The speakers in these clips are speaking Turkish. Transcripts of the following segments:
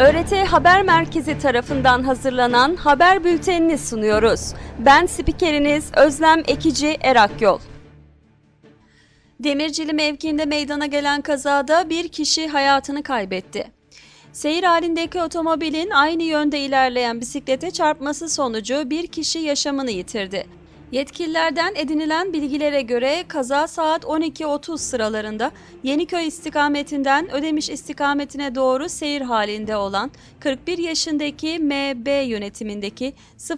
ÖRT Haber Merkezi tarafından hazırlanan haber bültenini sunuyoruz. Ben spikeriniz Özlem Ekici Erakyol. Demircili mevkiinde meydana gelen kazada bir kişi hayatını kaybetti. Seyir halindeki otomobilin aynı yönde ilerleyen bisiklete çarpması sonucu bir kişi yaşamını yitirdi. Yetkililerden edinilen bilgilere göre kaza saat 12.30 sıralarında Yeniköy istikametinden Ödemiş istikametine doğru seyir halinde olan 41 yaşındaki MB yönetimindeki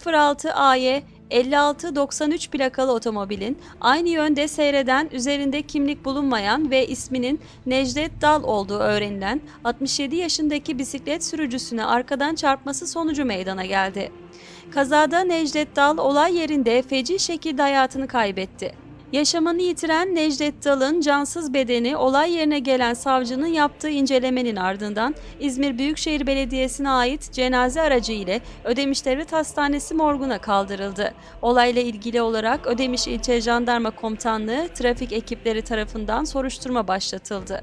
06 AY 5693 plakalı otomobilin aynı yönde seyreden üzerinde kimlik bulunmayan ve isminin Necdet Dal olduğu öğrenilen 67 yaşındaki bisiklet sürücüsüne arkadan çarpması sonucu meydana geldi. Kazada Necdet Dal olay yerinde feci şekilde hayatını kaybetti. Yaşamını yitiren Necdet Dal'ın cansız bedeni olay yerine gelen savcının yaptığı incelemenin ardından İzmir Büyükşehir Belediyesi'ne ait cenaze aracı ile Ödemiş Devlet Hastanesi morguna kaldırıldı. Olayla ilgili olarak Ödemiş İlçe Jandarma Komutanlığı trafik ekipleri tarafından soruşturma başlatıldı.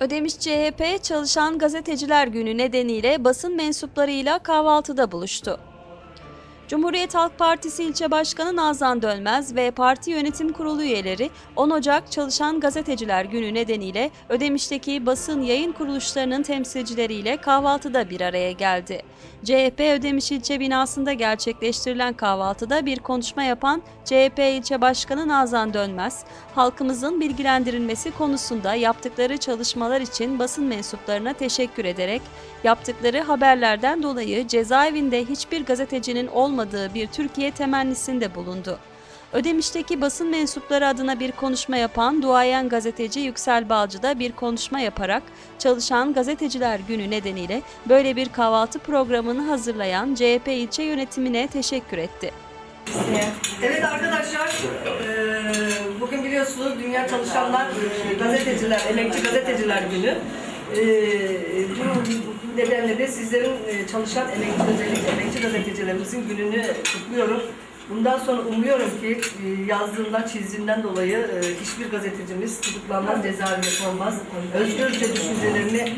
Ödemiş CHP Çalışan Gazeteciler Günü nedeniyle basın mensuplarıyla kahvaltıda buluştu. Cumhuriyet Halk Partisi İlçe Başkanı Nazan Dönmez ve parti yönetim kurulu üyeleri 10 Ocak Çalışan Gazeteciler Günü nedeniyle Ödemiş'teki basın yayın kuruluşlarının temsilcileriyle kahvaltıda bir araya geldi. CHP Ödemiş İlçe binasında gerçekleştirilen kahvaltıda bir konuşma yapan CHP İlçe Başkanı Nazan Dönmez, halkımızın bilgilendirilmesi konusunda yaptıkları çalışmalar için basın mensuplarına teşekkür ederek yaptıkları haberlerden dolayı cezaevinde hiçbir gazetecinin olmadığı bir Türkiye temennisinde bulundu. Ödemiş'teki basın mensupları adına bir konuşma yapan duayen gazeteci Yüksel Balcı da bir konuşma yaparak Çalışan Gazeteciler Günü nedeniyle böyle bir kahvaltı programını hazırlayan CHP ilçe yönetimine teşekkür etti. Evet arkadaşlar, bugün biliyorsunuz Dünya Çalışanlar Gazeteciler, Emekçi Gazeteciler Günü. Nedenle de sizlerin eee, çalışan emekçi, özellikle emekçi gazetecilerimizin gününü kutluyorum. Bundan sonra umuyorum ki eee, yazdığından, çizdiğinden dolayı eee, hiçbir gazetecimiz tutuklanmaz, cezaevine konmaz. Özgürce düşüncelerini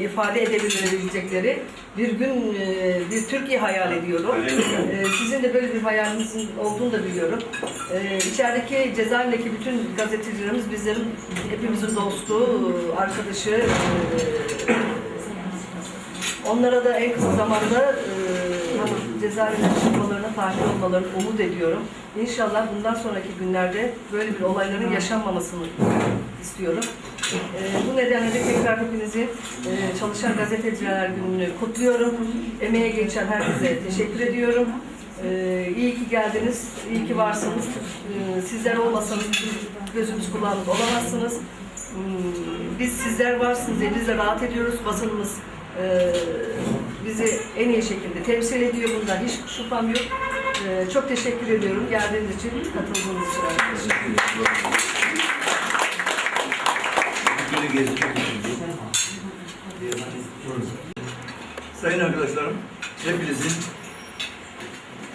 ifade edebilecekleri bir gün bir Türkiye hayal ediyorum. Sizin de böyle bir hayalinizin olduğunu da biliyorum. İçerideki cezaevindeki bütün gazetecilerimiz bizlerin hepimizin dostu, arkadaşı. Ee, onlara da en kısa zamanda e, cezaevinden çıkmalarına tatil olmalarını umut ediyorum. İnşallah bundan sonraki günlerde böyle bir olayların yaşanmamasını istiyorum. Ee, bu nedenle de tekrar hepinizi e, Çalışan Gazeteciler Günü'nü kutluyorum. Emeğe geçen herkese teşekkür ediyorum. Ee, iyi ki geldiniz, iyi ki varsınız. Ee, sizler olmasanız gözümüz kulağımız olamazsınız. Hmm, biz sizler varsınız, elinizle rahat ediyoruz. Basınımız e, bizi en iyi şekilde temsil ediyor. Bundan hiç şüphem yok. Ee, çok teşekkür ediyorum geldiğiniz için, katıldığınız için. gezdik. Sayın arkadaşlarım, hepinizin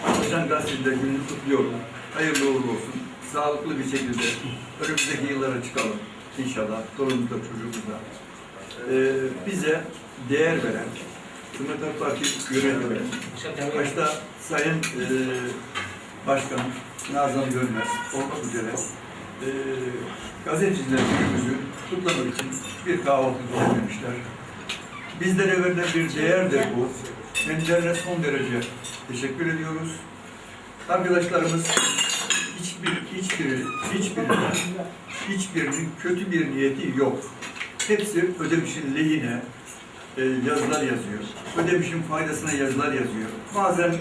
Çalışan Gazeteciler Günü'nü kutluyorum. Hayırlı uğurlu olsun. Sağlıklı bir şekilde önümüzdeki yıllara çıkalım. İnşallah torunumuzda, çocuğumuzda. Ee, bize değer veren, Cumhuriyet Halk Partisi yönetimi, başta Sayın e, Başkanım Nazan Görmez olmak üzere e, gazeteciler günümüzü kutlamak için bir kahvaltı düzenlemişler. Bizlere verilen bir değerdir bu. Kendilerine son derece teşekkür ediyoruz. Arkadaşlarımız hiçbir, hiçbiri, hiçbirinin, hiçbirinin kötü bir niyeti yok. Hepsi Ödemiş'in lehine e, yazılar yazıyor. Ödemiş'in faydasına yazılar yazıyor. Bazen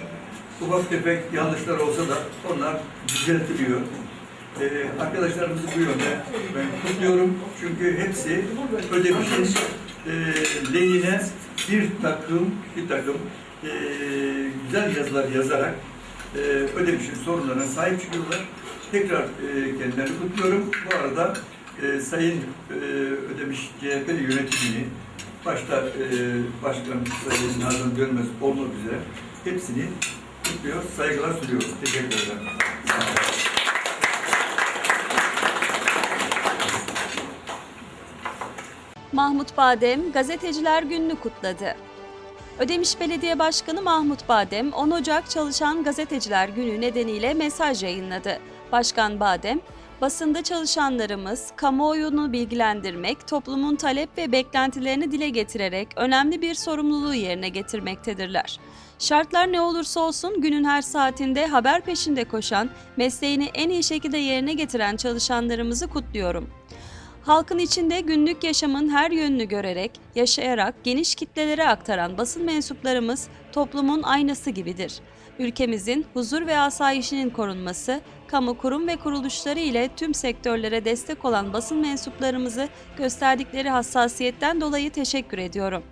ufak tefek yanlışlar olsa da onlar düzeltiliyor. Ee, arkadaşlarımızı bu yönde ben kutluyorum. Çünkü hepsi Ödemiş'in e, lehine bir takım bir takım e, güzel yazılar yazarak e, Ödemiş'in sorunlarına sahip çıkıyorlar. Tekrar e, kendilerini kutluyorum. Bu arada e, Sayın e, Ödemiş CHP yönetimini başta e, Başkan Sayın Nazım Dönmez olmak üzere hepsini kutluyor, saygılar sunuyoruz. Teşekkür ederim. Mahmut Badem Gazeteciler Günü'nü kutladı. Ödemiş Belediye Başkanı Mahmut Badem 10 Ocak Çalışan Gazeteciler Günü nedeniyle mesaj yayınladı. Başkan Badem, basında çalışanlarımız kamuoyunu bilgilendirmek, toplumun talep ve beklentilerini dile getirerek önemli bir sorumluluğu yerine getirmektedirler. Şartlar ne olursa olsun günün her saatinde haber peşinde koşan, mesleğini en iyi şekilde yerine getiren çalışanlarımızı kutluyorum. Halkın içinde günlük yaşamın her yönünü görerek, yaşayarak geniş kitlelere aktaran basın mensuplarımız toplumun aynası gibidir. Ülkemizin huzur ve asayişinin korunması, kamu kurum ve kuruluşları ile tüm sektörlere destek olan basın mensuplarımızı gösterdikleri hassasiyetten dolayı teşekkür ediyorum.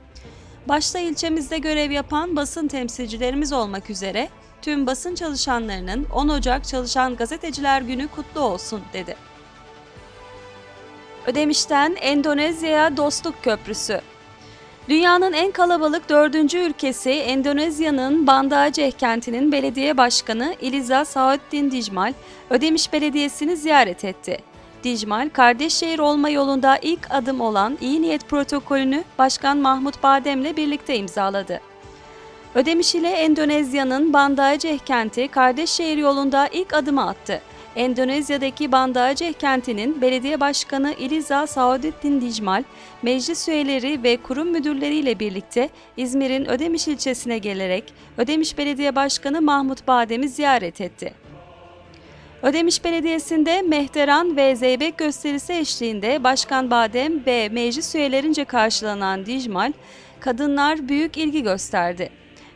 Başta ilçemizde görev yapan basın temsilcilerimiz olmak üzere tüm basın çalışanlarının 10 Ocak Çalışan Gazeteciler Günü kutlu olsun dedi. Ödemiş'ten Endonezya'ya Dostluk Köprüsü. Dünyanın en kalabalık dördüncü ülkesi Endonezya'nın Banda Aceh kentinin belediye başkanı İliza Saadettin Dicmal, Ödemiş Belediyesi'ni ziyaret etti. Dicmal, kardeş şehir olma yolunda ilk adım olan iyi niyet protokolünü Başkan Mahmut Badem'le birlikte imzaladı. Ödemiş ile Endonezya'nın Banda Aceh kenti kardeş şehir yolunda ilk adımı attı. Endonezya'daki Banda Aceh kentinin belediye başkanı İliza Saadettin Dicmal, meclis üyeleri ve kurum müdürleriyle birlikte İzmir'in Ödemiş ilçesine gelerek Ödemiş Belediye Başkanı Mahmut Badem'i ziyaret etti. Ödemiş Belediyesi'nde Mehteran ve Zeybek gösterisi eşliğinde Başkan Badem ve meclis üyelerince karşılanan Dicmal, kadınlar büyük ilgi gösterdi.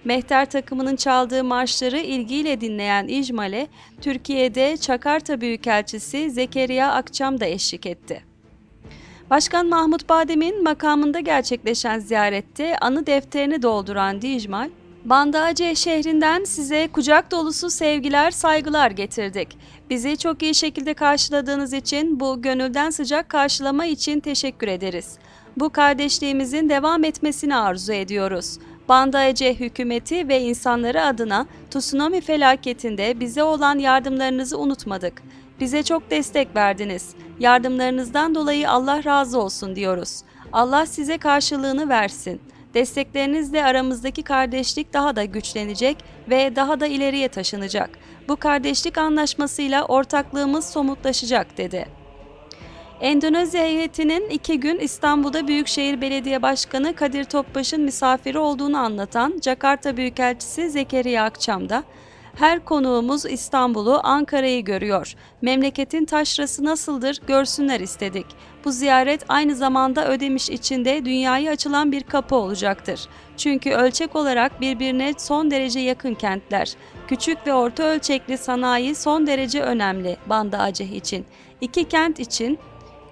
Mehter takımının çaldığı marşları ilgiyle dinleyen İcmal'e Türkiye'de Çakarta Büyükelçisi Zekeriya Akçam da eşlik etti. Başkan Mahmut Badem'in makamında gerçekleşen ziyarette anı defterini dolduran Dijmal, Bandacı şehrinden size kucak dolusu sevgiler, saygılar getirdik. Bizi çok iyi şekilde karşıladığınız için, bu gönülden sıcak karşılama için teşekkür ederiz. Bu kardeşliğimizin devam etmesini arzu ediyoruz. Banda Ece hükümeti ve insanları adına tsunami felaketinde bize olan yardımlarınızı unutmadık. Bize çok destek verdiniz. Yardımlarınızdan dolayı Allah razı olsun diyoruz. Allah size karşılığını versin. Desteklerinizle aramızdaki kardeşlik daha da güçlenecek ve daha da ileriye taşınacak. Bu kardeşlik anlaşmasıyla ortaklığımız somutlaşacak dedi. Endonezya heyetinin iki gün İstanbul'da Büyükşehir Belediye Başkanı Kadir Topbaş'ın misafiri olduğunu anlatan Jakarta Büyükelçisi Zekeriya Akçam da her konuğumuz İstanbul'u, Ankara'yı görüyor. Memleketin taşrası nasıldır görsünler istedik. Bu ziyaret aynı zamanda Ödemiş içinde dünyaya açılan bir kapı olacaktır. Çünkü ölçek olarak birbirine son derece yakın kentler. Küçük ve orta ölçekli sanayi son derece önemli Banda Aceh için. İki kent için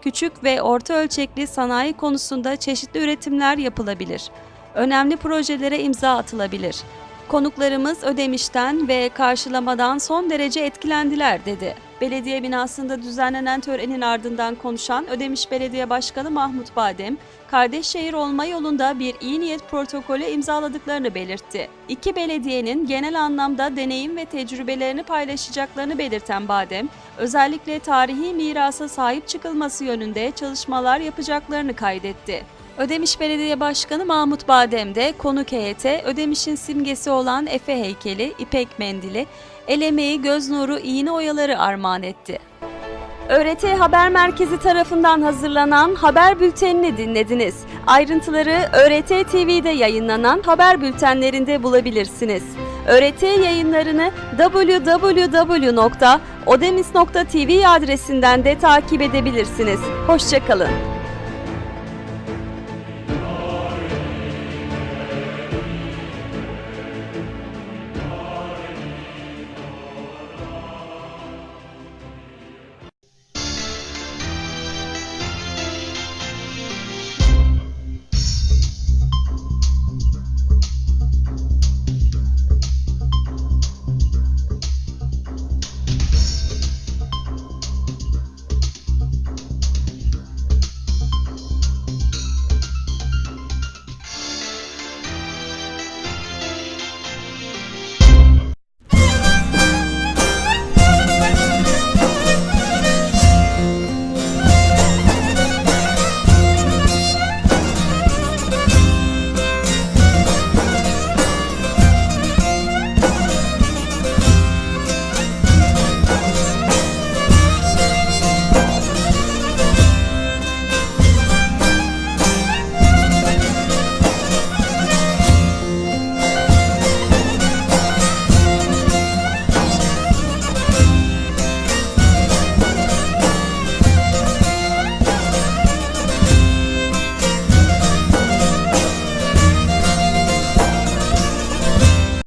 küçük ve orta ölçekli sanayi konusunda çeşitli üretimler yapılabilir. Önemli projelere imza atılabilir. Konuklarımız ödemişten ve karşılamadan son derece etkilendiler dedi. Belediye binasında düzenlenen törenin ardından konuşan Ödemiş Belediye Başkanı Mahmut Badem, kardeş şehir olma yolunda bir iyi niyet protokolü imzaladıklarını belirtti. İki belediyenin genel anlamda deneyim ve tecrübelerini paylaşacaklarını belirten Badem, özellikle tarihi mirasa sahip çıkılması yönünde çalışmalar yapacaklarını kaydetti. Ödemiş Belediye Başkanı Mahmut Badem de konuk heyete Ödemiş'in simgesi olan Efe heykeli, ipek mendili, el emeği, göz nuru, iğne oyaları armağan etti. ÖRT Haber Merkezi tarafından hazırlanan haber bültenini dinlediniz. Ayrıntıları ÖRT TV'de yayınlanan haber bültenlerinde bulabilirsiniz. ÖRT yayınlarını www.odemis.tv adresinden de takip edebilirsiniz. Hoşçakalın.